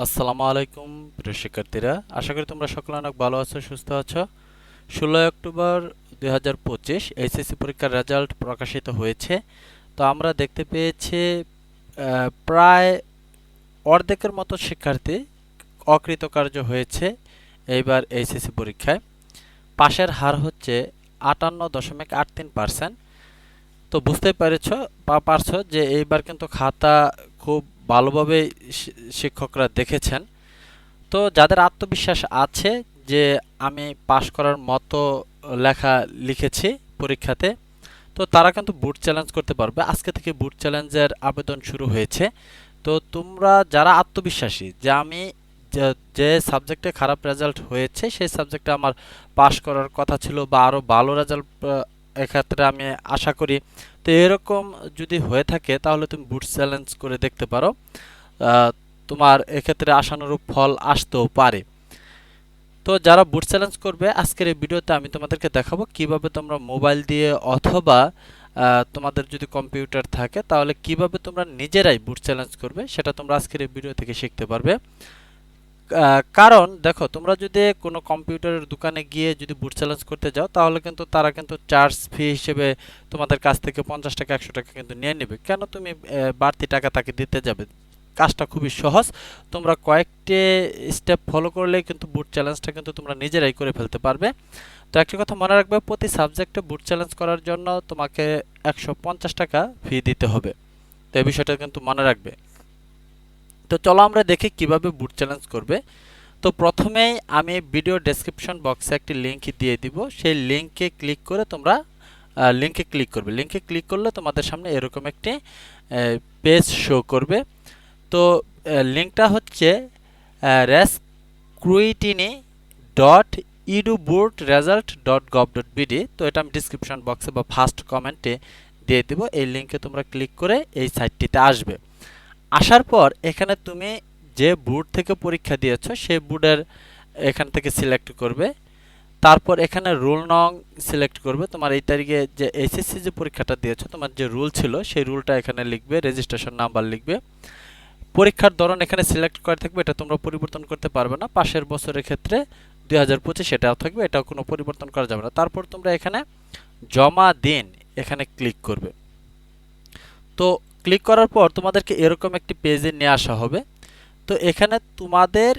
আসসালামু আলাইকুম, প্রিয় শিক্ষার্থীরা। আশা করি তোমরা সকলে অনেক ভালো আছো, সুস্থ আছো। ষোলোই অক্টোবর দুই হাজার পঁচিশ এইচএসসি পরীক্ষার রেজাল্ট প্রকাশিত হয়েছে। তো আমরা দেখতে পেয়েছি প্রায় অর্ধেকের মতো শিক্ষার্থী অকৃতকার্য হয়েছে এইবার এইচএসসি পরীক্ষায়। পাশের হার হচ্ছে আটান্ন দশমিক আট তিন পার্সেন্ট। তো বুঝতেই পেরেছ বা পারছ যে এইবার কিন্তু খাতা খুব ভালোভাবে শিক্ষকরা দেখেছেন। তো যাদের আত্মবিশ্বাস আছে যে আমি পাশ করার মতো লেখা লিখেছি পরীক্ষাতে, তো তারা কিন্তু বুট চ্যালেঞ্জ করতে পারবে। আজকে থেকে বুট চ্যালেঞ্জের আবেদন শুরু হয়েছে। তো তোমরা যারা আত্মবিশ্বাসী, যে আমি যে- সাবজেক্টে খারাপ রেজাল্ট হয়েছে, সেই সাবজেক্টে আমার পাশ করার কথা ছিল বা আরও ভালো রেজাল্ট এক্ষেত্রে আমি আশা করি। তো এরকম যদি হয়ে থাকে, তাহলে তুমি বুট চ্যালেঞ্জ করে দেখতে পারো। তোমার এক্ষেত্রে আশানুরূপ ফল আসতেও পারে। তো যারা বুট চ্যালেঞ্জ করবে, আজকের এই ভিডিওতে আমি তোমাদেরকে দেখাবো কীভাবে তোমরা মোবাইল দিয়ে অথবা তোমাদের যদি কম্পিউটার থাকে, তাহলে কীভাবে তোমরা নিজেরাই বুট চ্যালেঞ্জ করবে, সেটা তোমরা আজকের এই ভিডিও থেকে শিখতে পারবে। কারণ দেখো, তোমরা যদি কোনো কম্পিউটারের দোকানে গিয়ে যদি বুট চ্যালেঞ্জ করতে যাও, তাহলে কিন্তু তারা কিন্তু চার্জ ফি হিসেবে তোমাদের কাছ থেকে পঞ্চাশ টাকা, একশো টাকা কিন্তু নিয়ে নেবে। কেন তুমি বাড়তি টাকা তাকে দিতে যাবে? কাজটা খুবই সহজ। তোমরা কয়েকটি স্টেপ ফলো করলেই কিন্তু বুট চ্যালেঞ্জটা কিন্তু তোমরা নিজেরাই করে ফেলতে পারবে। তো একটা কথা মনে রাখবে, প্রতি সাবজেক্টে বুট চ্যালেঞ্জ করার জন্য তোমাকে একশো পঞ্চাশ টাকা ফি দিতে হবে। তো এই বিষয়টা কিন্তু মনে রাখবে। তো চলো আমরা দেখি কীভাবে বুট চ্যালেঞ্জ করবে। তো প্রথমেই আমি ভিডিও ডেসক্রিপশন বক্সে একটি লিংক দিয়ে দিব। সেই লিংকে ক্লিক করে তোমরা লিংকে ক্লিক করবে। লিংকে ক্লিক করলে তোমাদের সামনে এরকম একটি পেজ শো করবে। তো লিঙ্কটা হচ্ছে rescrutiny dot edu board result dot gov dot BD তো এটা আমি ডিসক্রিপশন বক্সে বা ফার্স্ট কমেন্টে দিয়ে দেবো। এই লিঙ্কে তোমরা ক্লিক করে এই সাইটটিতে আসবে। আসার পর এখানে তুমি যে বোর্ড থেকে পরীক্ষা দিয়েছ, সেই বোর্ডের এখান থেকে সিলেক্ট করবে। তারপর এখানে রুল নং সিলেক্ট করবে। তোমার এই তারিখে যে এসএসসি যে পরীক্ষাটা দিয়েছ, তোমার যে রুল ছিল, সেই রুলটা এখানে লিখবে রেজিস্ট্রেশন নাম্বার লিখবে। পরীক্ষার ধরন এখানে সিলেক্ট করা থাকবে, এটা তোমরা পরিবর্তন করতে পারবে না। পাশের বছরের ক্ষেত্রে দুই হাজার পঁচিশ এটাও থাকবে, এটাও কোনো পরিবর্তন করা যাবে না। তারপর তোমরা এখানে জমা দিন এখানে ক্লিক করবে। তো ক্লিক করার পর তোমাদেরকে এরকম একটি পেজে নিয়ে আসা হবে। তো এখানে তোমাদের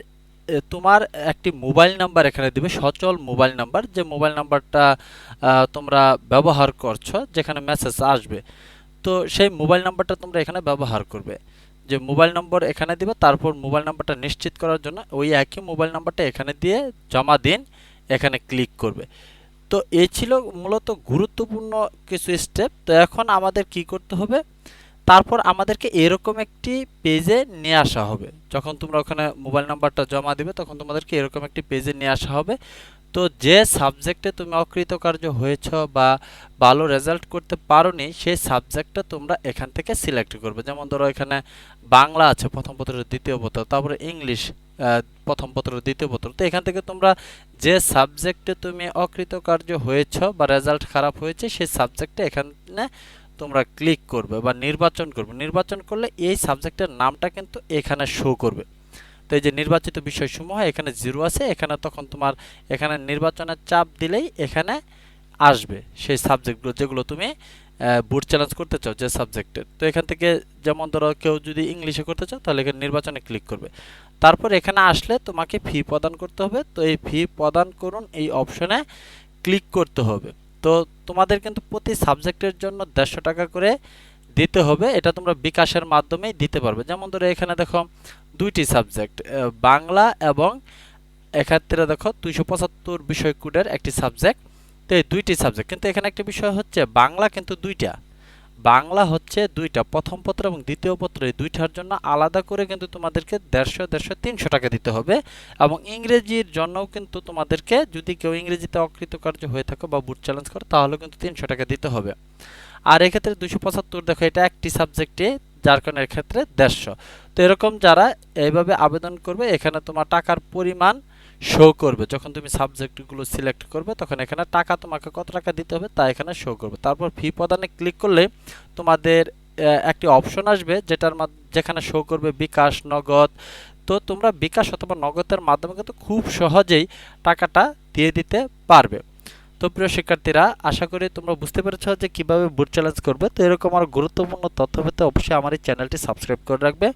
তোমার একটি মোবাইল নাম্বার এখানে দিবে, সচল মোবাইল নাম্বার। যে মোবাইল নাম্বারটা তোমরা ব্যবহার করছ, যেখানে মেসেজ আসবে, তো সেই মোবাইল নাম্বারটা তোমরা এখানে ব্যবহার করবে। যে মোবাইল নম্বর এখানে দিবে, তারপর মোবাইল নাম্বারটা নিশ্চিত করার জন্য ওই একই মোবাইল নাম্বারটা এখানে দিয়ে জমা দিন, এখানে ক্লিক করবে। তো এই ছিল মূলত গুরুত্বপূর্ণ কিছু স্টেপ তো এখন আমাদের কি করতে হবে? তারপর আমাদেরকে এরকম একটি পেজে নিয়ে আসা হবে। যখন তোমরা ওখানে মোবাইল নাম্বারটা জমা দিবে, তখন তোমাদেরকে এরকম একটি পেজে নিয়ে আসা হবে। তো যে সাবজেক্টে তুমি অকৃতকার্য হয়েছ বা ভালো রেজাল্ট করতে পারোনি, সেই সাবজেক্টটা তোমরা এখান থেকে সিলেক্ট করবে। যেমন ধরো এখানে বাংলা আছে, প্রথম পত্রের দ্বিতীয় পত্র, তারপরে ইংলিশ প্রথম পত্র, দ্বিতীয় পত্র। তো এখান থেকে তোমরা যে সাবজেক্টে তুমি অকৃতকার্য হয়েছ বা রেজাল্ট খারাপ হয়েছে, সেই সাবজেক্টে এখানে তোমরা ক্লিক করবে বা নির্বাচন করবে। নির্বাচন করলে এই সাবজেক্টের নামটা কিন্তু এখানে শো করবে। তো এই যে নির্বাচিত বিষয়সমূহ, এখানে জিরো আছে, এখানে তখন তোমার, এখানে নির্বাচনের চাপ দিলেই এখানে আসবে সেই সাবজেক্টগুলো যেগুলো তুমি বুট চ্যালেঞ্জ করতে চাও যে সাবজেক্টের তো এখান থেকে যেমন ধরো কেউ যদি ইংলিশে করতে চাও, তাহলে এখানে নির্বাচনে ক্লিক করবে। তারপর এখানে আসলে তোমাকে ফি প্রদান করতে হবে। তো এই ফি প্রদান করুন, এই অপশনে ক্লিক করতে হবে। তো তোমাদের কিন্তু প্রতি সাবজেক্টের জন্য দেড়শো টাকা করে দিতে হবে। এটা তোমরা বিকাশের মাধ্যমেই দিতে পারবে। যেমন ধরো এখানে দেখো দুইটি সাবজেক্ট বাংলা এবং এক্ষেত্রে দেখো দুইশো পঁচাত্তর বিষয় কোডের একটি সাবজেক্ট। তো এই দুইটি সাবজেক্ট, কিন্তু এখানে একটি বিষয় হচ্ছে বাংলা কিন্তু দুইটা। বাংলা হচ্ছে দুইটা, প্রথম পত্র এবং দ্বিতীয় পত্র এই দুইটার জন্য আলাদা করে কিন্তু তোমাদেরকে দেড়শো দেড়শো তিনশো টাকা দিতে হবে। এবং ইংরেজির জন্যও কিন্তু তোমাদেরকে যদি কেউ ইংরেজিতে অকৃতকার্য হয়ে থাকো বা বুট চ্যালেঞ্জ করো তাহলে কিন্তু তিনশো টাকা দিতে হবে। আর এক্ষেত্রে দুশো পঁচাত্তর, দেখো এটা একটি সাবজেক্টে যার কারণে এক্ষেত্রে দেড়শো। তো এরকম যারা এইভাবে আবেদন করবে, এখানে তোমার টাকার পরিমাণ শো করবে। যখন তুমি সাবজেক্টগুলো সিলেক্ট করবে, তখন এখানে টাকা তোমাকে কত টাকা দিতে হবে তা এখানে শো করবে। তারপর ফি প্রদানে ক্লিক করলে তোমাদের একটি অপশন আসবে যেটার যেখানে শো করবে বিকাশ, নগদ। তো তোমরা বিকাশ অথবা নগদের মাধ্যমে কিন্তু খুব সহজেই টাকাটা দিয়ে দিতে পারবে। তো প্রিয় শিক্ষার্থীরা, আশা করি তোমরা বুঝতে পেরেছ যে কীভাবে বুট চ্যালেঞ্জ করবে। তো এরকম আর গুরুত্বপূর্ণ তথ্য পেতে অবশ্যই আমার এই চ্যানেলটি সাবস্ক্রাইব করে রাখবে।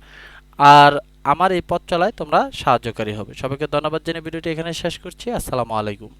আর আমার এই পথ চলায় তোমরা সাহায্যকারী হবে। সবাইকে ধন্যবাদ জেনে ভিডিওটি এখানে শেষ করছি। আসসালামু আলাইকুম।